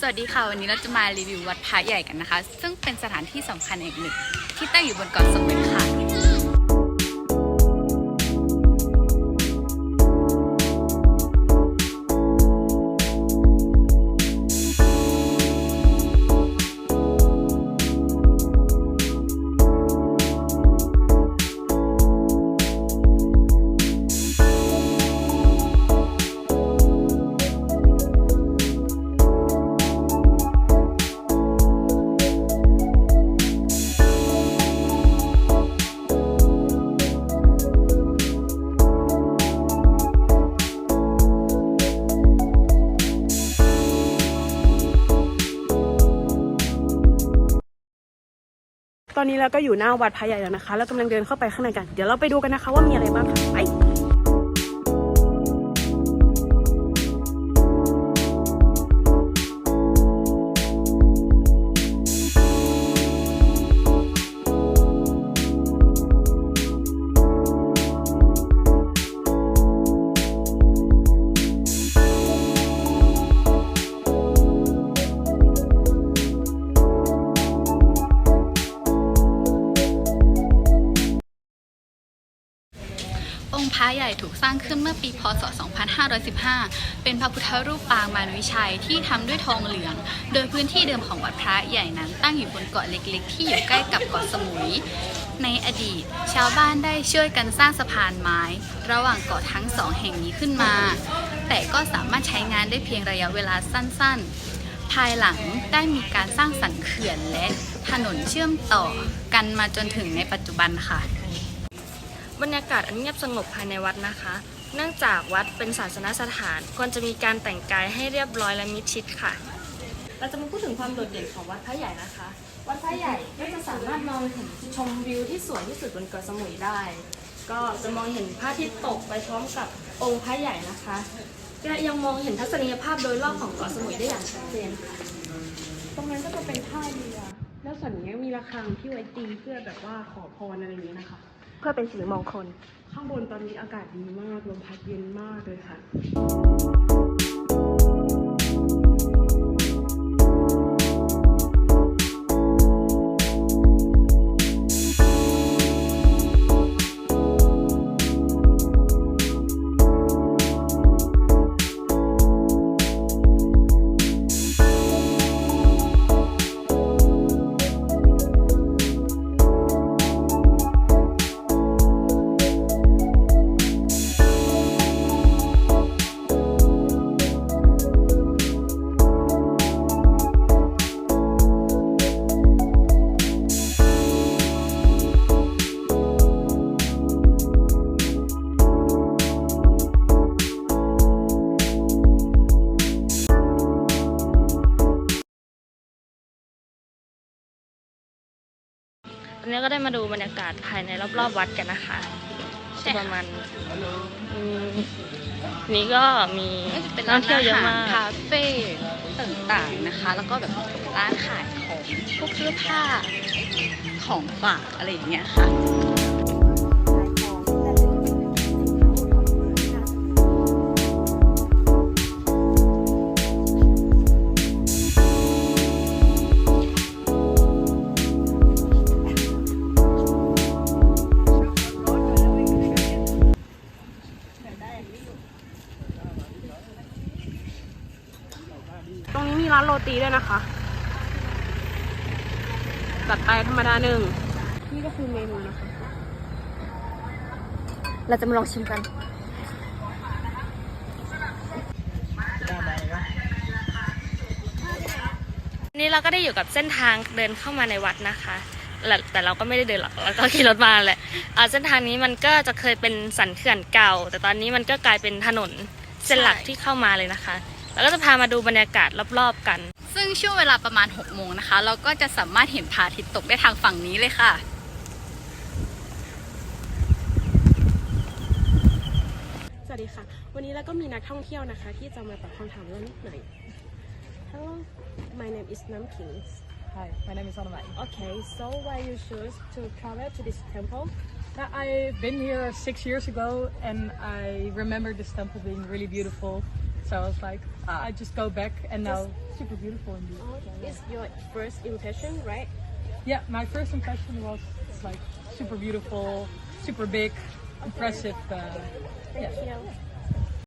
สวัสดีค่ะ วันนี้เราจะมารีวิววัดพระใหญ่กันนะคะ ซึ่งเป็นสถานที่สำคัญอีกหนึ่งที่ตั้งอยู่บนเกาะสมุยค่ะ ตอนนี้เราก็อยู่หน้าวัดพระใหญ่แล้วนะคะแล้วกำลังเดินเข้าไปข้างในกัน เดี๋ยวเราไปดูกันนะคะว่ามีอะไรบ้างค่ะไป องค์พระใหญ่ถูกสร้างขึ้นเมื่อปีพศ 2515 เป็นพระพุทธรูปปางมารวิชัยที่ทำด้วยทองเหลือง โดยพื้นที่เดิมของวัดพระใหญ่นั้นตั้งอยู่บนเกาะเล็กๆ ที่อยู่ใกล้กับเกาะสมุย ในอดีต ชาวบ้านได้ช่วยกันสร้างสะพานไม้ ระหว่างเกาะทั้งสองแห่งนี้ขึ้นมา แต่ก็สามารถใช้งานได้เพียงระยะเวลาสั้น ๆภายหลังได้มีการสร้างสรรค์เขื่อนและถนนเชื่อมต่อกันมาจนถึงในปัจจุบันค่ะ บรรยากาศอันเงียบสงบภายในวัดนะคะ เนื่องจากวัดเป็นศาสนสถาน ควรจะมีการแต่งกายให้เรียบร้อยและมิดชิดค่ะ เราจะมาพูดถึงความโดดเด่นของวัดพระใหญ่นะคะ วัดพระใหญ่ก็จะสามารถมองเห็นชมวิวที่สวยที่สุดบนเกาะสมุยได้ ก็จะมองเห็นพระอาทิตย์ตกไปพร้อมกับองค์พระใหญ่นะคะและยังมองเห็นทัศนียภาพโดยรอบของเกาะสมุยได้อย่างชัดเจนค่ะ ตรงนั้นก็จะเป็นท่าเรือ แล้วส่วนนี้มีระฆังที่ไว้ตีเพื่อแบบว่าขอพรอะไรอย่างนี้นะคะ เพื่อเป็นสิริมงคล ข้างบนตอนนี้อากาศดีมาก ลมพัดเย็นมากเลยค่ะ ตอนนี้ก็ได้มาดูบรรยากาศภายในรอบๆวัดกันนะคะใช่จะค่ะประมาณอืมนี้ก็มีก็จะเป็นนักร้านท่องเที่ยวอาเยอะหารมากคาเฟ่ต่างๆนะคะ แล้วก็แบบร้านขายของพวกเสื้อผ้าของฝากอะไรอย่างเงี้ยค่ะ ตีด้วยนะคะ จัดไปธรรมดาหนึ่ง นี่ก็คือเมนูนะคะ เราจะมาลองชิมกันนี่เราก็ได้อยู่กับเส้นทางเดินเข้ามาในวัดนะคะแต่เราก็ไม่ได้เดินหรอกเราก็ขี่รถมาแหละเส้นทางนี้มันก็จะเคยเป็นสันเขื่อนเก่า แต่ตอนนี้มันก็กลายเป็นถนนเส้นหลักที่เข้ามาเลยนะคะ แล้วก็จะพามาดูบรรยากาศรอบๆกัน ซึ่งช่วงเวลาประมาณ6โมงนะคะ เราก็จะสามารถเห็นพระอาทิตย์ตกได้ทางฝั่งนี้เลยค่ะ สวัสดีค่ะ วันนี้เราก็มีนักท่องเที่ยวนะคะ ที่จะมาตอบคำถามเรานิดหน่อย Hello my name is Nam King Hi, my name is Anamai. Okay so why you choose to travel to this temple Uh, I've been here six years ago and I remember this temple being really beautiful. So I was like, ah, I just go back and now super beautiful indeed. Oh, it's your first impression, right? Yeah, my first impression was like super beautiful, super big, impressive. Uh, Thank yeah. you.